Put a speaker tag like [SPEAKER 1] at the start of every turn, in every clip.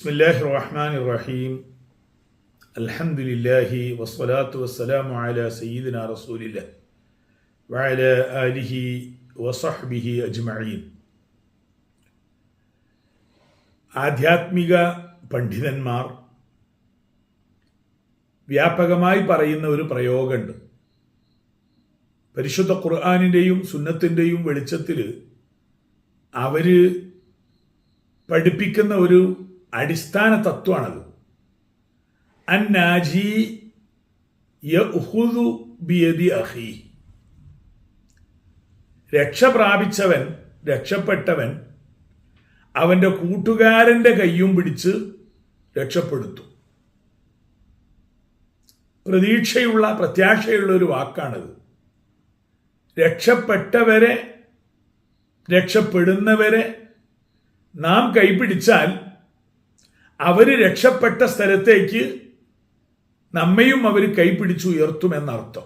[SPEAKER 1] ബിസ്മില്ലാഹി റഹ്മാൻ റഹീം അൽഹംദുലില്ലാഹി വസ്സലാത്തു വസ്സലാമു അലാ സയ്യിദിന റസൂലില്ല വഅല ആലിഹി വസഹ്ബിഹി അജ്മഈൻ. ആധ്യാത്മിക പണ്ഡിതന്മാർ വ്യാപകമായി പറയുന്ന ഒരു പ്രയോഗമുണ്ട്. പരിശുദ്ധ ഖുർആാനിന്റെയും സുന്നത്തിന്റെയും വെളിച്ചത്തിൽ അവർ പഠിപ്പിക്കുന്ന ഒരു അടിസ്ഥാന തത്വമാണത് അന്നാജി അഹി. രക്ഷ പ്രാപിച്ചവൻ രക്ഷപ്പെട്ടവൻ അവന്റെ കൂട്ടുകാരന്റെ കയ്യും പിടിച്ച് രക്ഷപ്പെടുത്തും. പ്രതീക്ഷയുള്ള പ്രത്യാശയുള്ള ഒരു വാക്കാണത്. രക്ഷപ്പെട്ടവരെ രക്ഷപ്പെടുന്നവരെ നാം കൈപിടിച്ചാൽ അവർ രക്ഷപ്പെട്ട സ്ഥലത്തേക്ക് നമ്മയും അവർ കൈപിടിച്ചു ഉയർത്തുമെന്നർത്ഥം.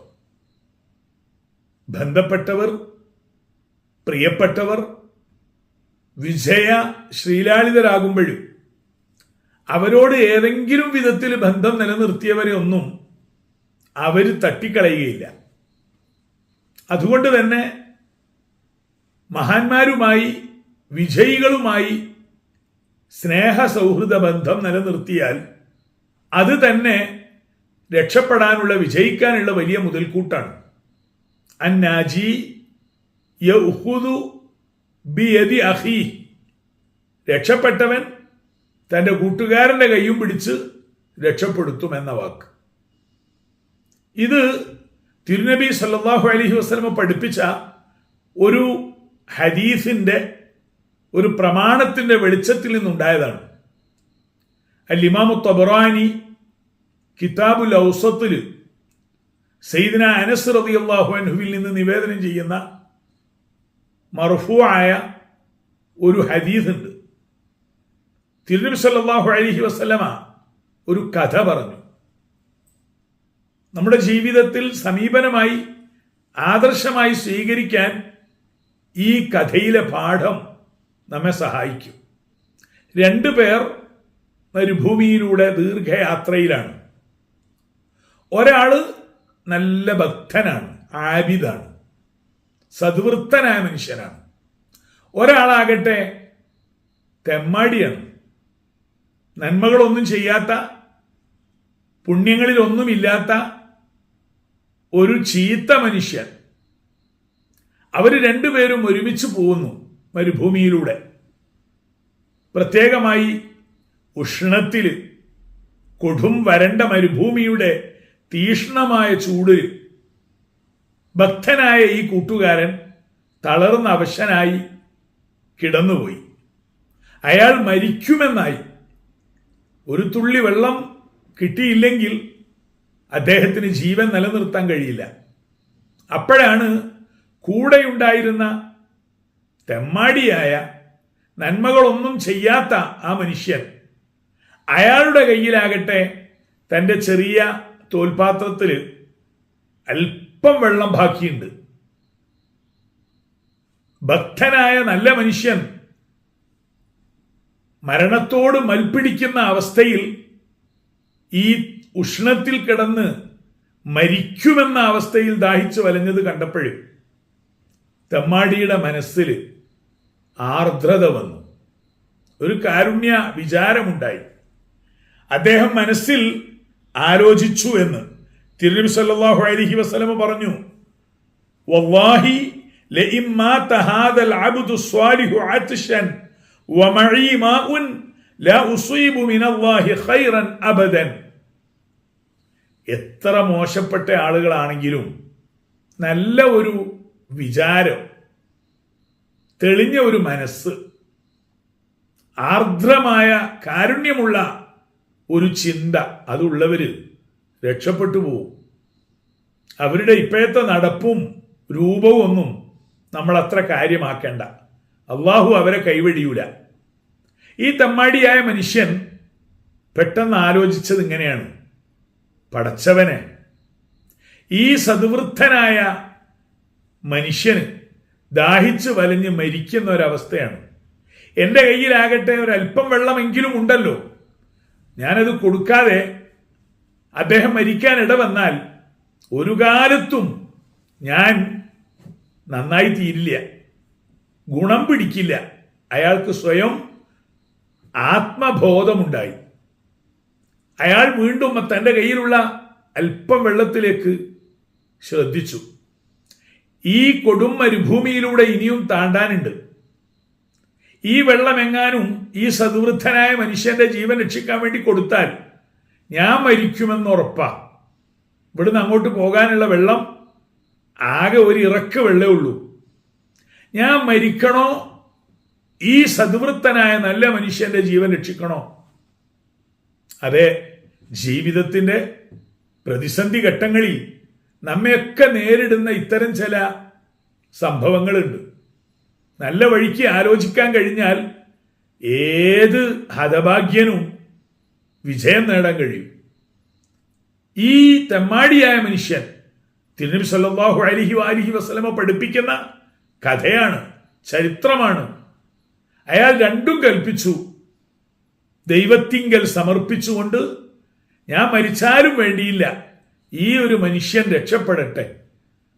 [SPEAKER 1] ബന്ധപ്പെട്ടവർ പ്രിയപ്പെട്ടവർ വിജയ ശ്രീലാളിതരാകുമ്പോഴും അവരോട് ഏതെങ്കിലും വിധത്തിൽ ബന്ധം നിലനിർത്തിയവരെ ഒന്നും അവർ തട്ടിക്കളയുകയില്ല. അതുകൊണ്ട് തന്നെ മഹാന്മാരുമായി വിജയികളുമായി സ്നേഹ സൗഹൃദ ബന്ധം നിലനിർത്തിയാൽ അത് തന്നെ രക്ഷപ്പെടാനുള്ള വിജയിക്കാനുള്ള വലിയ മുതൽക്കൂട്ടാണ്. അന്നാജി യഹുദു ബിയതി അഹി. രക്ഷപ്പെട്ടവൻ തന്റെ കൂട്ടുകാരന്റെ കൈയും പിടിച്ച് രക്ഷപ്പെടുത്തും എന്ന വാക്ക്. ഇത് തിരുനബി സല്ലാഹു അലഹി വസ്ലമ പഠിപ്പിച്ച ഒരു ഹദീസിന്റെ ഒരു പ്രമാണത്തിന്റെ വെളിച്ചത്തിൽ നിന്നുണ്ടായതാണ്. അൽ തബറാനി കിതാബുൽ ഔസത്തിൽ സയ്യിദിന അനസ് റബി അൻഹുവിൽ നിന്ന് നിവേദനം ചെയ്യുന്ന മർഫുവായ ഒരു ഹദീസ് ഉണ്ട്. തിരുനബി സല്ലാഹു അലഹി വസ്ലമ ഒരു കഥ പറഞ്ഞു. നമ്മുടെ ജീവിതത്തിൽ സമീപനമായി ആദർശമായി സ്വീകരിക്കാൻ ഈ കഥയിലെ പാഠം നമ്മെ സഹായിക്കും. രണ്ടു പേർ മരുഭൂമിയിലൂടെ ദീർഘയാത്രയിലാണ്. ഒരാൾ നല്ല ഭക്തനാണ് ആബിദാണ് സദ്വൃത്തനായ മനുഷ്യനാണ്. ഒരാളാകട്ടെ തെമ്മാടിയാണ്. നന്മകളൊന്നും ചെയ്യാത്ത പുണ്യങ്ങളിലൊന്നുമില്ലാത്ത ഒരു ചീത്ത മനുഷ്യൻ. അവർ രണ്ടുപേരും ഒരുമിച്ച് പോകുന്നു. മരുഭൂമിയിലൂടെ. പ്രത്യേകമായി ഉഷ്ണത്തിൽ കൊടും വരണ്ട മരുഭൂമിയുടെ തീഷ്ണമായ ചൂട് ഭക്തനായ ഈ കൂട്ടുകാരൻ തളർന്ന അവശനായി കിടന്നുപോയി. അയാൾ മരിക്കുമെന്നായി. ഒരു തുള്ളി വെള്ളം കിട്ടിയില്ലെങ്കിൽ അദ്ദേഹത്തിന് ജീവൻ നിലനിർത്താൻ കഴിയില്ല. അപ്പോഴാണ് കൂടെയുണ്ടായിരുന്ന തെമ്മാടിയായ നന്മകളൊന്നും ചെയ്യാത്ത ആ മനുഷ്യൻ അയാളുടെ കയ്യിലാകട്ടെ തന്റെ ചെറിയ തോൽപാത്രത്തിൽ അല്പം വെള്ളം ബാക്കിയുണ്ട്. ഭക്തനായ നല്ല മനുഷ്യൻ മരണത്തോട് മൽപ്പിടിക്കുന്ന അവസ്ഥയിൽ ഈ ഉഷ്ണത്തിൽ കിടന്ന് മരിക്കുമെന്ന അവസ്ഥയിൽ ദാഹിച്ചു വലഞ്ഞത് കണ്ടപ്പോഴും തെമ്മാടിയുടെ മനസ്സിൽ ആർദ്രത വന്നു. ഒരു കാരുണ്യ വിചാരമുണ്ടായി. അദ്ദേഹം മനസ്സിൽ ആലോചിച്ചു എന്ന് തിരുനബി സല്ലല്ലാഹു അലൈഹി വസല്ലമ പറഞ്ഞു വല്ലാഹി എത്ര മോശപ്പെട്ട ആളുകളാണെങ്കിലും നല്ല ഒരു വിചാരം തെളിഞ്ഞ ഒരു മനസ്സ് ആർദ്രമായ കാരുണ്യമുള്ള ഒരു ചിന്ത അതുള്ളവർ രക്ഷപ്പെട്ടു പോവും. അവരുടെ ഇപ്പോഴത്തെ നടപ്പും രൂപവും ഒന്നും നമ്മൾ അത്ര കാര്യമാക്കേണ്ട. അള്ളാഹു അവരെ കൈവഴിയൂല. ഈ തമ്മാടിയായ മനുഷ്യൻ പെട്ടെന്ന് ആലോചിച്ചത് ഇങ്ങനെയാണ്. പടച്ചവനെ ഈ സദ്വൃദ്ധനായ മനുഷ്യന് ദാഹിച്ച് വലഞ്ഞ് മരിക്കുന്ന ഒരവസ്ഥയാണ് എന്റെ കയ്യിലാകട്ടെ ഒരല്പം വെള്ളമെങ്കിലും ഉണ്ടല്ലോ. ഞാനത് കൊടുക്കാതെ അദ്ദേഹം മരിക്കാൻ ഇടവന്നാൽ ഒരു കാലത്തും ഞാൻ നന്നായി തീരില്ല. ഗുണം പിടിക്കില്ല. അയാൾക്ക് സ്വയം ആത്മബോധമുണ്ടായി. അയാൾ വീണ്ടും തന്റെ കയ്യിലുള്ള അല്പം വെള്ളത്തിലേക്ക് ശ്രദ്ധിച്ചു. ഈ കൊടും മരുഭൂമിയിലൂടെ ഇനിയും താണ്ടാനുണ്ട്. ഈ വെള്ളമെങ്ങാനും ഈ സദ്വൃദ്ധനായ മനുഷ്യന്റെ ജീവൻ രക്ഷിക്കാൻ വേണ്ടി കൊടുത്താൽ ഞാൻ മരിക്കുമെന്ന് ഉറപ്പാ. ഇവിടുന്ന് അങ്ങോട്ട് പോകാനുള്ള വെള്ളം ആകെ ഒരു ഇറക്ക് വെള്ളേ ഉള്ളൂ. ഞാൻ മരിക്കണോ? ഈ സദ്വൃത്തനായ നല്ല മനുഷ്യന്റെ ജീവൻ രക്ഷിക്കണോ? അതെ ജീവിതത്തിന്റെ പ്രതിസന്ധി ഘട്ടങ്ങളിൽ നമ്മയൊക്കെ നേരിടുന്ന ഇത്തരം ചില സംഭവങ്ങളുണ്ട്. നല്ല വഴിക്ക് ആലോചിക്കാൻ കഴിഞ്ഞാൽ ഏത് ഹതഭാഗ്യനും വിജയം നേടാൻ കഴിയും. ഈ തെമ്മാടിയായ മനുഷ്യൻ തിരുനബി സല്ലാഹു അലിഹി വാലിഹി വസ്ലമ പഠിപ്പിക്കുന്ന കഥയാണ് ചരിത്രമാണ്. അയാൾ രണ്ടും കൽപ്പിച്ചു. ദൈവത്തിങ്കൽ സമർപ്പിച്ചുകൊണ്ട് ഞാൻ മരിച്ചാലും വേണ്ടിയില്ല. ഈ ഒരു മനുഷ്യൻ രക്ഷപ്പെടട്ടെ.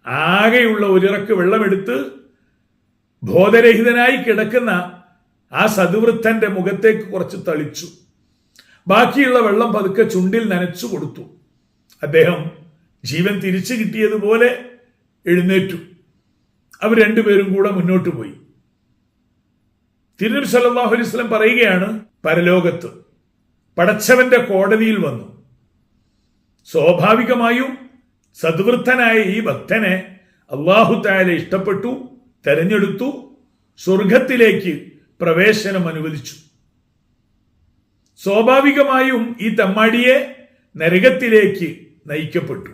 [SPEAKER 1] ആകെയുള്ള ഒരിറക്ക് വെള്ളമെടുത്ത് ബോധരഹിതനായി കിടക്കുന്ന ആ സതുവൃത്തന്റെ മുഖത്തേക്ക് കുറച്ച് തളിച്ചു. ബാക്കിയുള്ള വെള്ളം പതുക്കെ ചുണ്ടിൽ നനച്ചു കൊടുത്തു. അദ്ദേഹം ജീവൻ തിരിച്ചു കിട്ടിയതുപോലെ എഴുന്നേറ്റു. അവർ രണ്ടുപേരും കൂടെ മുന്നോട്ട് പോയി. തിരുനബി സല്ലാഹു അലൈഹി പറയുകയാണ് പരലോകത്ത് പടച്ചവന്റെ കോടതിയിൽ വന്നു. സ്വാഭാവികമായും സദ്വൃത്തനായ ഈ ഭക്തനെ അള്ളാഹു താല ഇഷ്ടപ്പെട്ടു തെരഞ്ഞെടുത്തു സ്വർഗത്തിലേക്ക് പ്രവേശനം അനുവദിച്ചു. സ്വാഭാവികമായും ഈ തമ്മാടിയെ നരകത്തിലേക്ക് നയിക്കപ്പെട്ടു.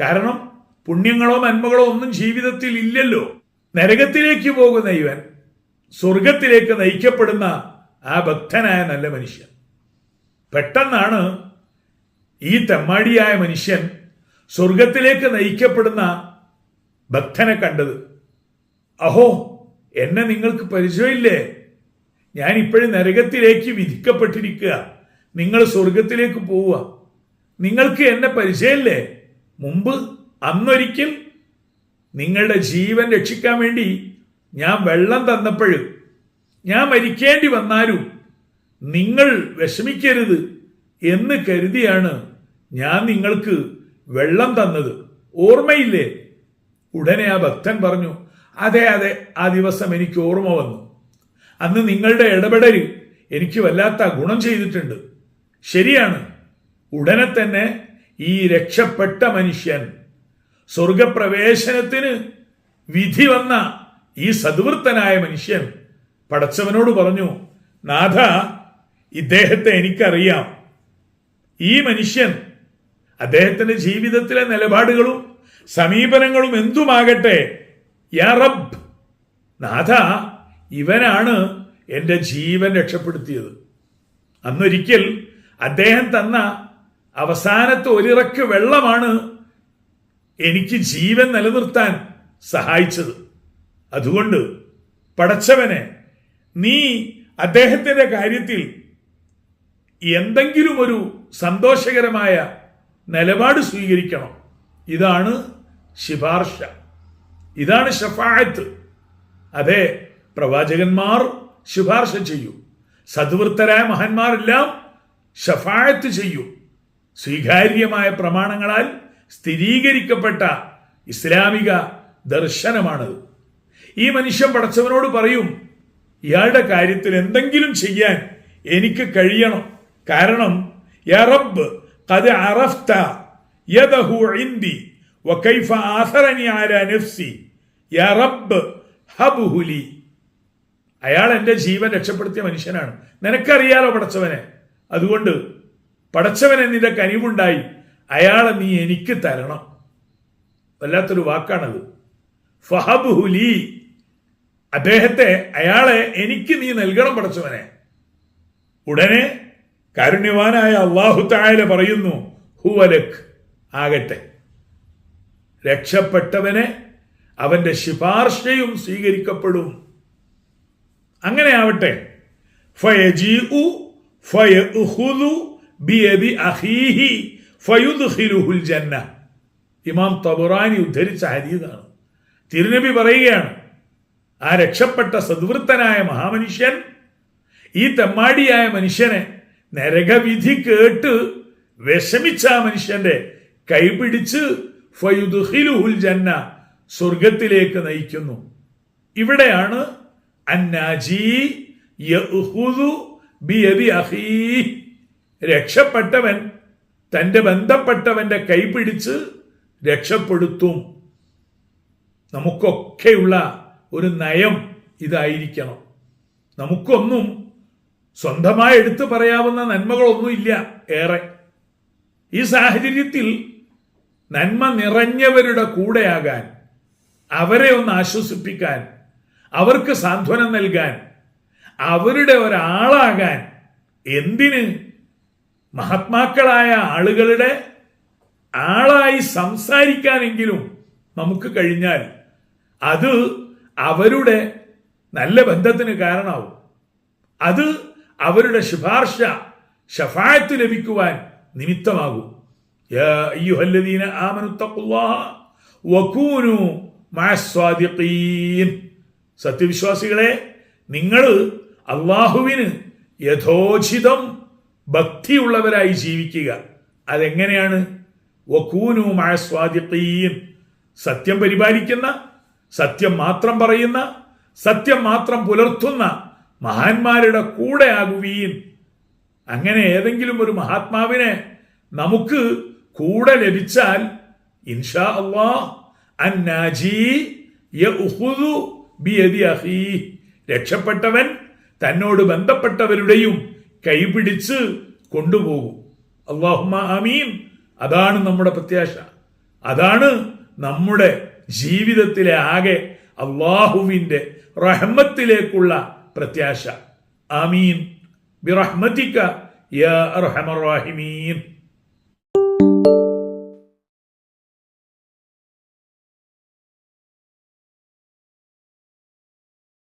[SPEAKER 1] കാരണം പുണ്യങ്ങളോ നന്മകളോ ഒന്നും ജീവിതത്തിൽ ഇല്ലല്ലോ. നരകത്തിലേക്ക് പോകുന്ന ഇവൻ സ്വർഗത്തിലേക്ക് നയിക്കപ്പെടുന്ന ആ ഭക്തനായ നല്ല മനുഷ്യൻ. പെട്ടെന്നാണ് ഈ തെമ്മാടിയായ മനുഷ്യൻ സ്വർഗത്തിലേക്ക് നയിക്കപ്പെടുന്ന ഭക്തനെ കണ്ടത്. അഹോ എന്നെ നിങ്ങൾക്ക് പരിചയമില്ലേ? ഞാൻ ഇപ്പോഴും നരകത്തിലേക്ക് വിധിക്കപ്പെട്ടിരിക്കുക. നിങ്ങൾ സ്വർഗത്തിലേക്ക് പോവുക. നിങ്ങൾക്ക് എന്നെ പരിചയമില്ലേ? മുമ്പ് അന്നൊരിക്കൽ നിങ്ങളുടെ ജീവൻ രക്ഷിക്കാൻ വേണ്ടി ഞാൻ വെള്ളം തന്നപ്പോഴും ഞാൻ മരിക്കേണ്ടി വന്നാലും നിങ്ങൾ വിഷമിക്കരുത്. എന്ന് കരുതിയാണ് ഞാൻ നിങ്ങൾക്ക് വെള്ളം തന്നത്. ഓർമ്മയില്ലേ? ഉടനെ ആ ഭക്തൻ പറഞ്ഞു അതെ അതെ ആ ദിവസം എനിക്ക് ഓർമ്മ വന്നു. അന്ന് നിങ്ങളുടെ ഇടപെടൽ എനിക്ക് വല്ലാത്ത ഗുണം ചെയ്തിട്ടുണ്ട്. ശരിയാണ് ഉടനെ തന്നെ ഈ രക്ഷപ്പെട്ട മനുഷ്യൻ സ്വർഗപ്രവേശനത്തിന് വിധി വന്ന ഈ സദ്വൃത്തനായ മനുഷ്യൻ പടച്ചവനോട് പറഞ്ഞു നാഥ ഇദ്ദേഹത്തെ എനിക്കറിയാം. ഈ മനുഷ്യൻ അദ്ദേഹത്തിന്റെ ജീവിതത്തിലെ നിലപാടുകളും സമീപനങ്ങളും എന്തുമാകട്ടെ? യാ നാഥ ഇവനാണ് എന്റെ ജീവൻ രക്ഷപ്പെടുത്തിയത്. അന്നൊരിക്കൽ അദ്ദേഹം തന്ന അവസാനത്തെ ഒരിറക്ക് വെള്ളമാണ് എനിക്ക് ജീവൻ നിലനിർത്താൻ സഹായിച്ചത്. അതുകൊണ്ട് പടച്ചവനെ നീ അദ്ദേഹത്തിന്റെ കാര്യത്തിൽ എന്തെങ്കിലും ഒരു സന്തോഷകരമായ നിലപാട് സ്വീകരിക്കണം. ഇതാണ് ശിപാർശ. ഇതാണ് ഷഫായത്ത് അതെ പ്രവാചകന്മാർ ശുപാർശ ചെയ്യൂ. സദ്വൃത്തരായ മഹന്മാരെല്ലാം ഷഫായത്ത് ചെയ്യൂ. സ്വീകാര്യമായ പ്രമാണങ്ങളാൽ സ്ഥിരീകരിക്കപ്പെട്ട ഇസ്ലാമിക ദർശനമാണത്. ഈ മനുഷ്യൻ പടച്ചവനോട് പറയും ഇയാളുടെ കാര്യത്തിൽ എന്തെങ്കിലും ചെയ്യാൻ എനിക്ക് കഴിയണം. കാരണം യാ റബ്ബ് അറഫ്ത യദഹു ഇൻദി വകൈഫ ആസറനി അലാ നഫ്സി. യാ റബ്ബ് ഹബ്ഹു ലി. അയാൾ എന്റെ ജീവൻ രക്ഷപ്പെടുത്തിയ മനുഷ്യനാണ്. നിനക്കറിയാലോ പടച്ചവനെ? അതുകൊണ്ട് പടച്ചവനെ നിന്റെ കനിവുണ്ടായി അയാളെ നീ എനിക്ക് തരണം. വല്ലാത്തൊരു വാക്കാണത്. ഫഹബുഹുലി അദ്ദേഹത്തെ അയാളെ എനിക്ക് നീ നൽകണം പടച്ചവനെ. ഉടനെ കാരുണ്യവാനായ അള്ളാഹു തായാല പറയുന്നു ഹുവലക് ആകട്ടെ. രക്ഷപ്പെട്ടവനെ അവന്റെ ശിപാർശയും സ്വീകരിക്കപ്പെടും. അങ്ങനെ ആവട്ടെ ഇമാം തബുറാനി ഉദ്ധരിച്ച ഹരീതാണ് തിരുനബി പറയുകയാണ് ആ രക്ഷപ്പെട്ട സദ്വൃത്തനായ മഹാമനുഷ്യൻ ഈ തെമ്മാടിയായ മനുഷ്യനെ നരകവിധി കേട്ട് വിഷമിച്ച മനുഷ്യന്റെ കൈപിടിച്ച് ഫയുദുഹിലുഹുൽ ജന്ന സ്വർഗത്തിലേക്ക് നയിക്കുന്നു. ഇവിടെയാണ് അന്നാജി രക്ഷപ്പെട്ടവൻ തന്റെ ബന്ധപ്പെട്ടവന്റെ കൈപിടിച്ച് രക്ഷപ്പെടുത്തും. നമുക്കൊക്കെയുള്ള ഒരു നയം ഇതായിരിക്കണം. നമുക്കൊന്നും സ്വന്തമായി എടുത്തു പറയാവുന്ന നന്മകളൊന്നും ഇല്ല ഏറെ. ഈ സാഹചര്യത്തിൽ നന്മ നിറഞ്ഞവരുടെ കൂടെയാകാൻ അവരെ ഒന്ന് ആശ്വസിപ്പിക്കാൻ അവർക്ക് സാന്ത്വനം നൽകാൻ അവരുടെ ഒരാളാകാൻ എന്തിന് മഹാത്മാക്കളായ ആളുകളുടെ ആളായി സംസാരിക്കാനെങ്കിലും നമുക്ക് കഴിഞ്ഞാൽ അത് അവരുടെ നല്ല ബന്ധത്തിന് കാരണമാവും. അത് അവരുടെ ശുപാർശ ഷഫായത്ത് ലഭിക്കുവാൻ നിമിത്തമാകും. സത്യവിശ്വാസികളെ നിങ്ങൾ അള്ളാഹുവിന് യഥോചിതം ഭക്തിയുള്ളവരായി ജീവിക്കുക. അതെങ്ങനെയാണ്? വക്കൂനു മഴസ്വാദിഖീൻ സത്യം പരിപാലിക്കുന്ന സത്യം മാത്രം പറയുന്ന സത്യം മാത്രം പുലർത്തുന്ന മഹാന്മാരുടെ കൂടെ ആകുകയും അങ്ങനെ ഏതെങ്കിലും ഒരു മഹാത്മാവിനെ നമുക്ക് കൂടെ ലഭിച്ചാൽ ഇൻഷാ അള്ളാ അന്നാജി രക്ഷപ്പെട്ടവൻ തന്നോട് ബന്ധപ്പെട്ടവരുടെയും കൈപിടിച്ച് കൊണ്ടുപോകും. അള്ളാഹുമ ആമീൻ. അതാണ് നമ്മുടെ പ്രത്യാശ. അതാണ് നമ്മുടെ ജീവിതത്തിലെ ആകെ അള്ളാഹുവിന്റെ റഹ്മത്തിലേക്കുള്ള പ്രത്യാശ. ആമീൻ. ബിറഹ്മതിക യാ അർഹമർ റാഹിമീൻ.